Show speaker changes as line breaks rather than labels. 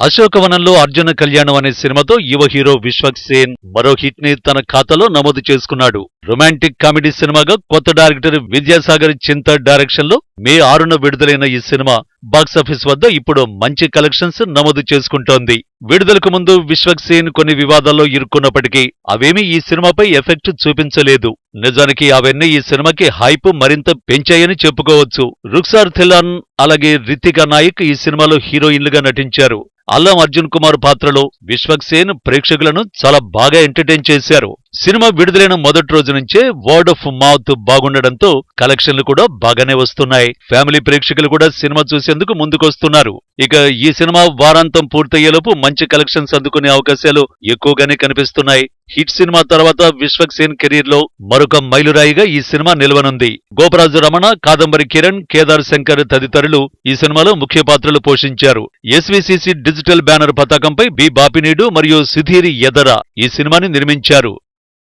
అశోకవనంలో అర్జున కళ్యాణం అనే సినిమాతో యువ హీరో విశ్వక్ సేన్ మరో హిట్ని తన ఖాతాలో నమోదు చేసుకున్నాడు. రొమాంటిక్ కామెడీ సినిమాగా కొత్త డైరెక్టర్ విద్యాసాగర్ చింత డైరెక్షన్లో మే ఆరున విడుదలైన ఈ సినిమా బాక్సాఫీస్ వద్ద ఇప్పుడు మంచి కలెక్షన్స్ నమోదు చేసుకుంటోంది. విడుదలకు ముందు విశ్వక్ సేన్ కొన్ని వివాదాల్లో ఇరుక్కున్నప్పటికీ అవేమీ ఈ సినిమాపై ఎఫెక్ట్ చూపించలేదు. నిజానికి అవన్నీ ఈ సినిమాకి హైప్ మరింత పెంచాయని చెప్పుకోవచ్చు. రుక్సార్ థిలాన్ అలాగే రితికా నాయక్ ఈ సినిమాలో హీరోయిన్లుగా నటించారు. అల్లం అర్జున్ కుమార్ పాత్రలో విశ్వక్ సేన్ ప్రేక్షకులను చాలా బాగా ఎంటర్టైన్ చేశారు. సినిమా విడుదలైన మొదటి రోజు నుంచే వర్డ్ ఆఫ్ మౌత్ బాగుండడంతో కలెక్షన్లు కూడా బాగానే వస్తున్నాయి. ఫ్యామిలీ ప్రేక్షకులు కూడా సినిమా చూసి చేసేందుకు ముందుకొస్తున్నారు. ఇక ఈ సినిమా వారాంతం పూర్తయ్యేలోపు మంచి కలెక్షన్స్ అందుకునే అవకాశాలు ఎక్కువగానే కనిపిస్తున్నాయి. హిట్ సినిమా తర్వాత విశ్వక్ సేన్ కెరీర్లో మరొక మైలురాయిగా ఈ సినిమా నిలవనుంది. గోపరాజు రమణ కాదంబరి కిరణ్ కేదార్ శంకర్ తదితరులు ఈ సినిమాలో ముఖ్య పాత్రలు పోషించారు. ఎస్వీసీసీ డిజిటల్ బ్యానర్ పతాకంపై బి బాపినీడు మరియు సుధీర్ ఎదర ఈ సినిమాని నిర్మించారు.